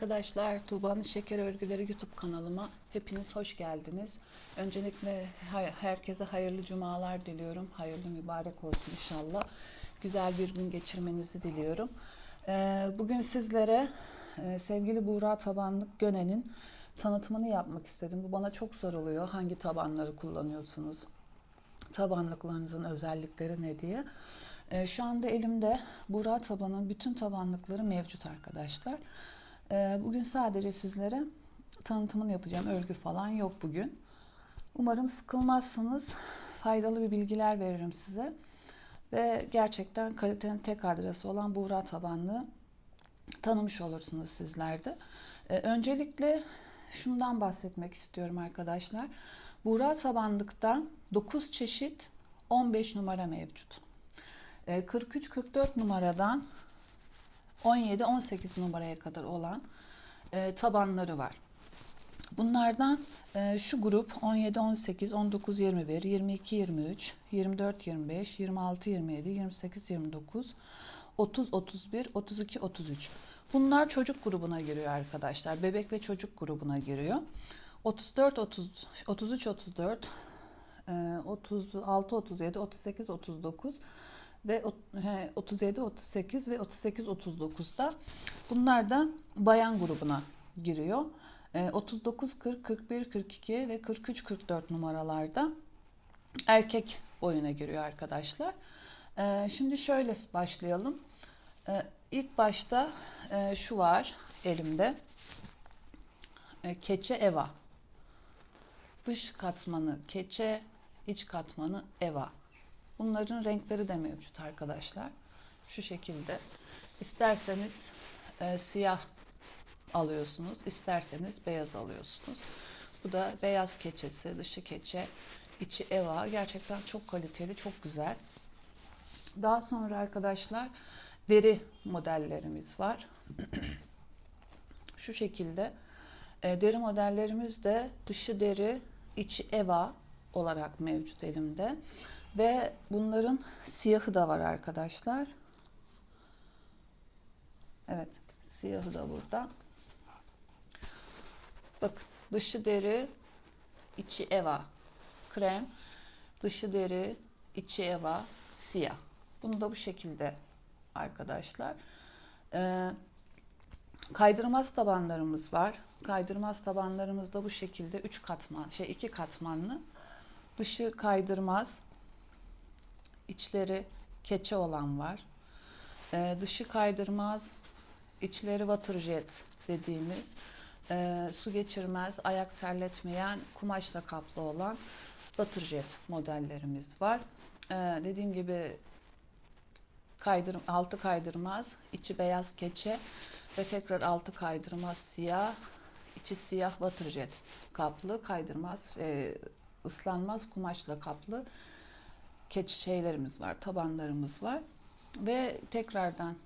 arkadaşlar, Tuğba'nın Şeker Örgüleri YouTube kanalıma hepiniz hoş geldiniz. Öncelikle herkese hayırlı cumalar diliyorum. Hayırlı mübarek olsun inşallah. Güzel bir gün geçirmenizi diliyorum. Ee, Bugün sizlere e, sevgili Buğra Tabanlık Gönen'in tanıtımını yapmak istedim. Bu bana çok soruluyor. Hangi tabanları kullanıyorsunuz? tabanlıklarınızın özellikleri ne diye. Ee, şu anda elimde Buğra tabanın bütün tabanlıkları mevcut arkadaşlar. Ee, bugün sadece sizlere tanıtımını yapacağım. Örgü falan yok bugün. Umarım sıkılmazsınız. Faydalı bir bilgiler veririm size. Ve gerçekten kalitenin tek adresi olan Buğra tabanlığı tanımış olursunuz sizler de. Ee, öncelikle şundan bahsetmek istiyorum arkadaşlar. Buğra tabanlıkta 9 çeşit 15 numara mevcut. Ee, 43-44 numaradan 17-18 numaraya kadar olan e, tabanları var. Bunlardan e, şu grup 17-18, 19-21, 22-23, 24-25, 26-27, 28-29, 30-31, 32-33. Bunlar çocuk grubuna giriyor arkadaşlar. Bebek ve çocuk grubuna giriyor. 34, 30, 33, 34, e, 36, 37, 38, 39 ve ot- he, 37, 38 ve 38, 39'da bunlar da bayan grubuna giriyor. E, 39, 40, 41, 42 ve 43, 44 numaralarda erkek boyuna giriyor arkadaşlar. E, şimdi şöyle başlayalım. E, ilk başta e, şu var elimde. Keçe eva. Dış katmanı keçe, iç katmanı eva. Bunların renkleri de mevcut arkadaşlar. Şu şekilde. İsterseniz e, siyah alıyorsunuz, isterseniz beyaz alıyorsunuz. Bu da beyaz keçesi, dışı keçe, içi eva. Gerçekten çok kaliteli, çok güzel. Daha sonra arkadaşlar deri modellerimiz var. Şu şekilde e, deri modellerimiz de dışı deri, içi eva olarak mevcut elimde. Ve bunların siyahı da var arkadaşlar. Evet, siyahı da burada. Bakın dışı deri, içi eva. Krem, dışı deri, içi eva, siyah. Bunu da bu şekilde arkadaşlar. Ee, kaydırmaz tabanlarımız var. Kaydırmaz tabanlarımız da bu şekilde 3 katman, şey iki katmanlı. Dışı kaydırmaz, içleri keçe olan var. Ee, dışı kaydırmaz, içleri waterjet dediğimiz e, su geçirmez, ayak terletmeyen, kumaşla kaplı olan waterjet modellerimiz var. Ee, dediğim gibi kaydır, altı kaydırmaz, içi beyaz keçe ve tekrar altı kaydırmaz siyah, içi siyah waterjet kaplı, kaydırmaz, e, ıslanmaz kumaşla kaplı keçi şeylerimiz var, tabanlarımız var. Ve tekrardan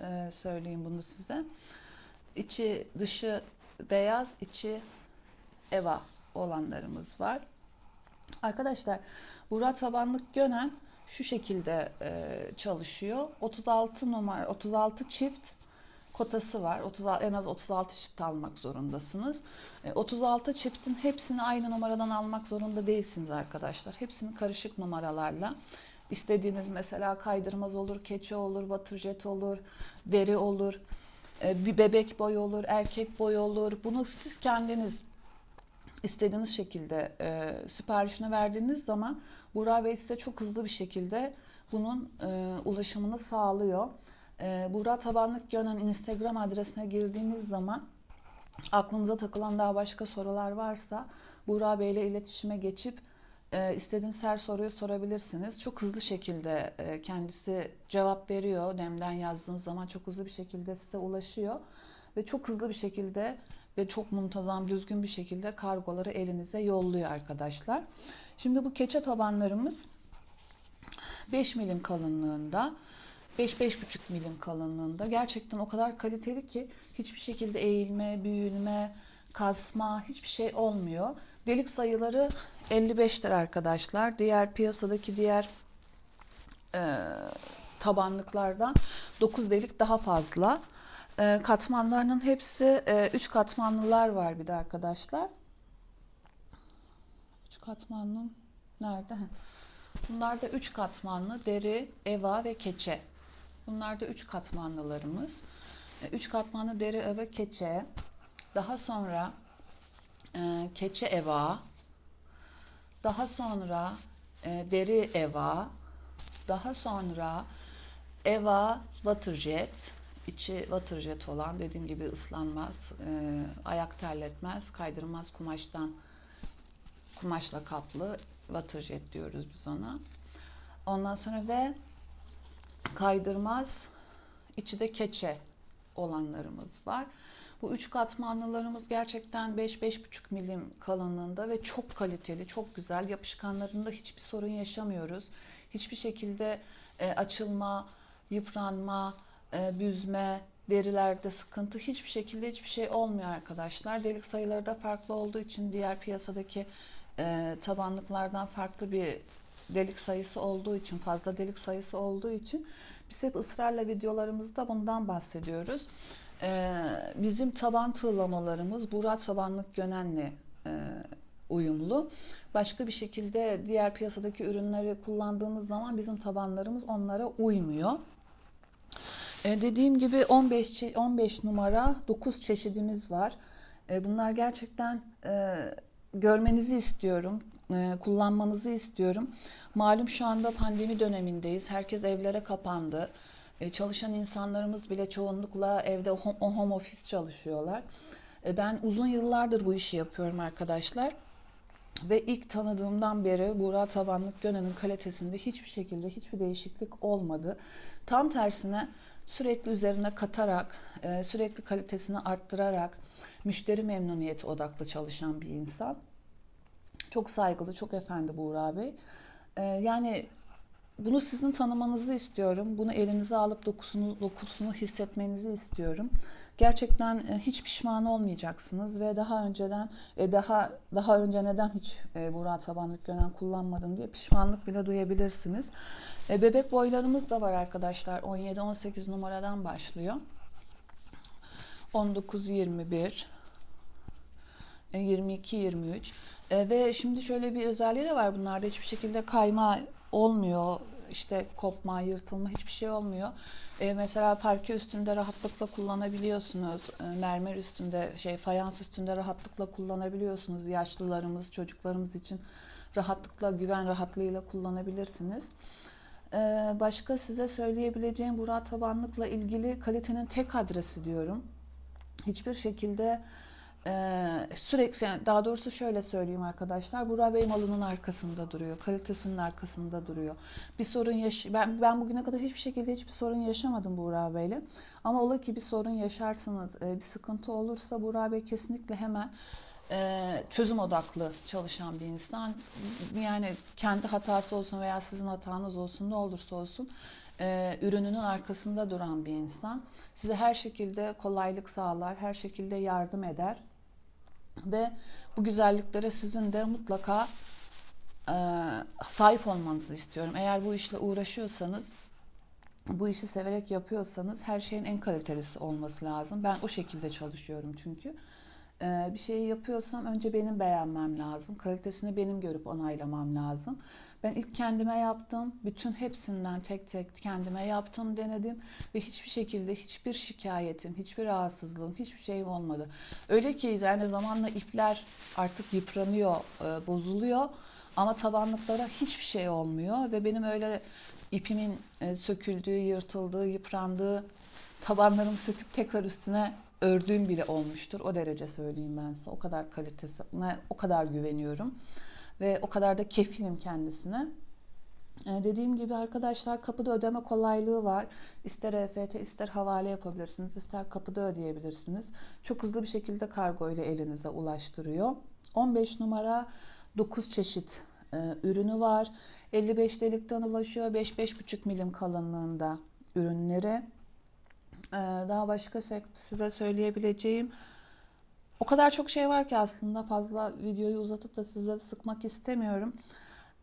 e, söyleyeyim bunu size. İçi dışı beyaz, içi eva olanlarımız var. Arkadaşlar Buğra tabanlık gönen şu şekilde e, çalışıyor. 36 numara 36 çift kotası var. 30, en az 36 çift almak zorundasınız. E, 36 çiftin hepsini aynı numaradan almak zorunda değilsiniz arkadaşlar. Hepsini karışık numaralarla istediğiniz mesela kaydırmaz olur, keçe olur, waterjet olur, deri olur, e, bir bebek boy olur, erkek boy olur. Bunu siz kendiniz istediğiniz şekilde e, siparişini verdiğiniz zaman Buğra Bey size çok hızlı bir şekilde bunun e, ulaşımını sağlıyor. E, Buğra Tabanlık Gönen Instagram adresine girdiğiniz zaman aklınıza takılan daha başka sorular varsa Buğra Bey ile iletişime geçip e, istediğiniz her soruyu sorabilirsiniz. Çok hızlı şekilde e, kendisi cevap veriyor. Demden yazdığınız zaman çok hızlı bir şekilde size ulaşıyor. Ve çok hızlı bir şekilde ve çok muntazam, düzgün bir şekilde kargoları elinize yolluyor arkadaşlar. Şimdi bu keçe tabanlarımız 5 milim kalınlığında. 5-5,5 milim kalınlığında. Gerçekten o kadar kaliteli ki hiçbir şekilde eğilme, büyülme, kasma hiçbir şey olmuyor. Delik sayıları 55'tir arkadaşlar. Diğer piyasadaki diğer e, tabanlıklardan 9 delik daha fazla. Ee, katmanlarının hepsi 3 katmanlılar var bir de arkadaşlar. 3 katmanlı nerede? Bunlar da 3 katmanlı deri, eva ve keçe. Bunlar da 3 katmanlılarımız. 3 katmanlı deri, eva, keçe. Daha sonra e, keçe eva. Daha sonra e, deri eva. Daha sonra eva waterjet. İçi waterjet olan dediğim gibi ıslanmaz, e, ayak terletmez, kaydırmaz kumaştan kumaşla kaplı waterjet diyoruz biz ona. Ondan sonra ve kaydırmaz içi de keçe olanlarımız var. Bu üç katmanlılarımız gerçekten 5-5,5 milim kalınlığında ve çok kaliteli, çok güzel. Yapışkanlarında hiçbir sorun yaşamıyoruz. Hiçbir şekilde e, açılma, yıpranma, e, büzme, derilerde sıkıntı hiçbir şekilde hiçbir şey olmuyor arkadaşlar. Delik sayıları da farklı olduğu için diğer piyasadaki e, tabanlıklardan farklı bir delik sayısı olduğu için, fazla delik sayısı olduğu için biz hep ısrarla videolarımızda bundan bahsediyoruz. E, bizim taban tığlamalarımız Burat tabanlık gönenle e, uyumlu. Başka bir şekilde diğer piyasadaki ürünleri kullandığımız zaman bizim tabanlarımız onlara uymuyor. E, dediğim gibi 15 çe- 15 numara 9 çeşidimiz var. E, bunlar gerçekten e, görmenizi istiyorum. E, kullanmanızı istiyorum. Malum şu anda pandemi dönemindeyiz. Herkes evlere kapandı. E, çalışan insanlarımız bile çoğunlukla evde home, home office çalışıyorlar. E, ben uzun yıllardır bu işi yapıyorum arkadaşlar. Ve ilk tanıdığımdan beri Buğra Tabanlık Gönen'in kalitesinde hiçbir şekilde hiçbir değişiklik olmadı. Tam tersine sürekli üzerine katarak, sürekli kalitesini arttırarak, müşteri memnuniyeti odaklı çalışan bir insan. Çok saygılı, çok efendi Buğra Bey. E, Yani bunu sizin tanımanızı istiyorum. Bunu elinize alıp dokusunu, dokusunu hissetmenizi istiyorum. Gerçekten e, hiç pişman olmayacaksınız ve daha önceden e, daha daha önce neden hiç e, Buğra tabanlık gönen kullanmadım diye pişmanlık bile duyabilirsiniz. Bebek boylarımız da var arkadaşlar. 17-18 numaradan başlıyor. 19-21 22-23 E, ve şimdi şöyle bir özelliği de var bunlarda hiçbir şekilde kayma olmuyor işte kopma, yırtılma hiçbir şey olmuyor. E, mesela parke üstünde rahatlıkla kullanabiliyorsunuz. E, mermer üstünde, şey fayans üstünde rahatlıkla kullanabiliyorsunuz. Yaşlılarımız, çocuklarımız için rahatlıkla, güven rahatlığıyla kullanabilirsiniz. E, başka size söyleyebileceğim Burak tabanlıkla ilgili kalitenin tek adresi diyorum. Hiçbir şekilde ee, sürekli yani daha doğrusu şöyle söyleyeyim arkadaşlar. Burak Bey malının arkasında duruyor. Kalitesinin arkasında duruyor. Bir sorun yaş ben ben bugüne kadar hiçbir şekilde hiçbir sorun yaşamadım Burak Bey'le. Ama ola ki bir sorun yaşarsınız, e, bir sıkıntı olursa Burak Bey kesinlikle hemen e, çözüm odaklı çalışan bir insan. Yani kendi hatası olsun veya sizin hatanız olsun ne olursa olsun e, ürününün arkasında duran bir insan. Size her şekilde kolaylık sağlar, her şekilde yardım eder. Ve bu güzelliklere sizin de mutlaka e, sahip olmanızı istiyorum. Eğer bu işle uğraşıyorsanız, bu işi severek yapıyorsanız her şeyin en kalitelisi olması lazım. Ben o şekilde çalışıyorum çünkü. E, bir şeyi yapıyorsam önce benim beğenmem lazım. Kalitesini benim görüp onaylamam lazım. Ben ilk kendime yaptım. Bütün hepsinden tek tek kendime yaptım, denedim ve hiçbir şekilde hiçbir şikayetim, hiçbir rahatsızlığım, hiçbir şeyim olmadı. Öyle ki yani zamanla ipler artık yıpranıyor, e, bozuluyor ama tabanlıklara hiçbir şey olmuyor ve benim öyle ipimin e, söküldüğü, yırtıldığı, yıprandığı tabanlarımı söküp tekrar üstüne ördüğüm bile olmuştur. O derece söyleyeyim ben size. O kadar kalitesi, o kadar güveniyorum ve o kadar da kefilim kendisine. Ee, dediğim gibi arkadaşlar kapıda ödeme kolaylığı var. İster EFT ister havale yapabilirsiniz, ister kapıda ödeyebilirsiniz. Çok hızlı bir şekilde kargo ile elinize ulaştırıyor. 15 numara 9 çeşit e, ürünü var. 55 delikten ulaşıyor. 5-5,5 milim kalınlığında ürünleri. Ee, daha başka size söyleyebileceğim o kadar çok şey var ki aslında fazla videoyu uzatıp da sizleri sıkmak istemiyorum.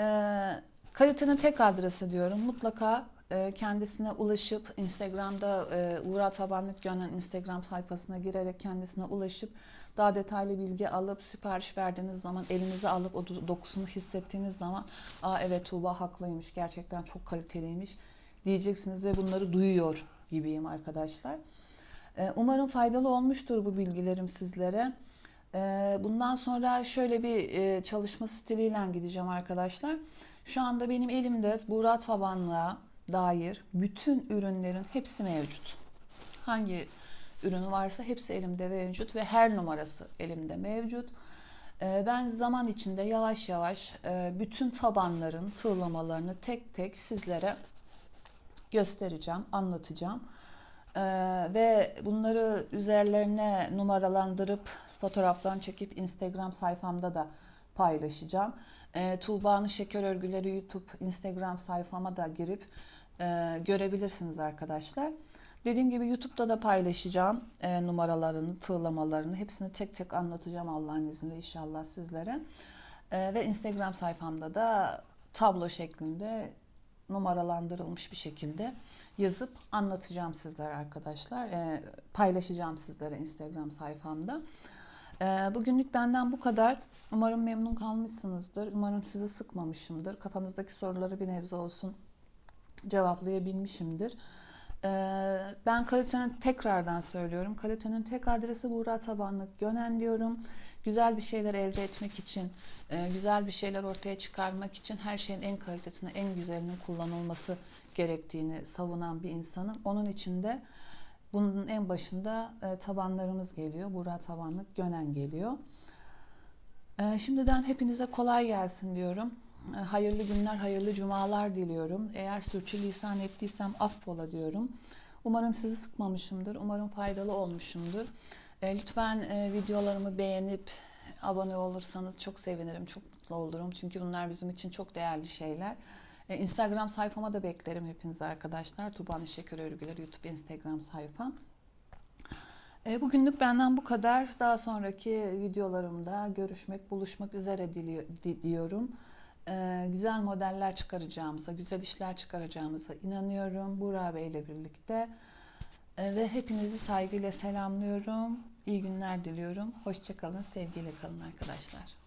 Ee, kalitenin tek adresi diyorum. Mutlaka e, kendisine ulaşıp Instagram'da e, Uğra Tabanlık Gönen Instagram sayfasına girerek kendisine ulaşıp daha detaylı bilgi alıp sipariş verdiğiniz zaman elinize alıp o do- dokusunu hissettiğiniz zaman aa evet Tuğba haklıymış gerçekten çok kaliteliymiş diyeceksiniz ve bunları duyuyor gibiyim arkadaşlar. E, Umarım faydalı olmuştur bu bilgilerim sizlere. E, Bundan sonra şöyle bir e, çalışma stiliyle gideceğim arkadaşlar. Şu anda benim elimde Buğra tabanlığa dair bütün ürünlerin hepsi mevcut. Hangi ürünü varsa hepsi elimde mevcut ve her numarası elimde mevcut. E, Ben zaman içinde yavaş yavaş e, bütün tabanların tığlamalarını tek tek sizlere göstereceğim, anlatacağım. Ee, ve bunları üzerlerine numaralandırıp fotoğraflarını çekip Instagram sayfamda da paylaşacağım. Ee, Tuğba'nın Şeker Örgüleri YouTube, Instagram sayfama da girip e, görebilirsiniz arkadaşlar. Dediğim gibi YouTube'da da paylaşacağım e, numaralarını, tığlamalarını. Hepsini tek tek anlatacağım Allah'ın izniyle inşallah sizlere. E, ve Instagram sayfamda da tablo şeklinde numaralandırılmış bir şekilde yazıp anlatacağım sizlere arkadaşlar. Ee, paylaşacağım sizlere Instagram sayfamda. Ee, bugünlük benden bu kadar. Umarım memnun kalmışsınızdır. Umarım sizi sıkmamışımdır. Kafanızdaki soruları bir nebze olsun cevaplayabilmişimdir. Ee, ben kalitenin tekrardan söylüyorum. Kalitenin tek adresi Buğra Tabanlık Gönen diyorum. Güzel bir şeyler elde etmek için, e, güzel bir şeyler ortaya çıkarmak için her şeyin en kalitesini, en güzelinin kullanılması gerektiğini savunan bir insanım. Onun için de bunun en başında e, tabanlarımız geliyor. Buğra Tabanlık Gönen geliyor. Ee, Şimdiden hepinize kolay gelsin diyorum. Hayırlı günler, hayırlı cumalar diliyorum. Eğer sürçülisan ettiysem affola diyorum. Umarım sizi sıkmamışımdır. Umarım faydalı olmuşumdur. Ee, Lütfen e, videolarımı beğenip abone olursanız çok sevinirim, çok mutlu olurum. Çünkü bunlar bizim için çok değerli şeyler. Ee, Instagram sayfama da beklerim hepinizi arkadaşlar. Tuba'nın Şeker Örgüleri YouTube Instagram sayfam. E, Bugünlük benden bu kadar. Daha sonraki videolarımda görüşmek, buluşmak üzere dili- di- diyorum. E, Güzel modeller çıkaracağımıza, güzel işler çıkaracağımıza inanıyorum. Buğra Bey ile birlikte. E, Ve hepinizi saygıyla selamlıyorum. İyi günler diliyorum. Hoşçakalın, sevgiyle kalın arkadaşlar.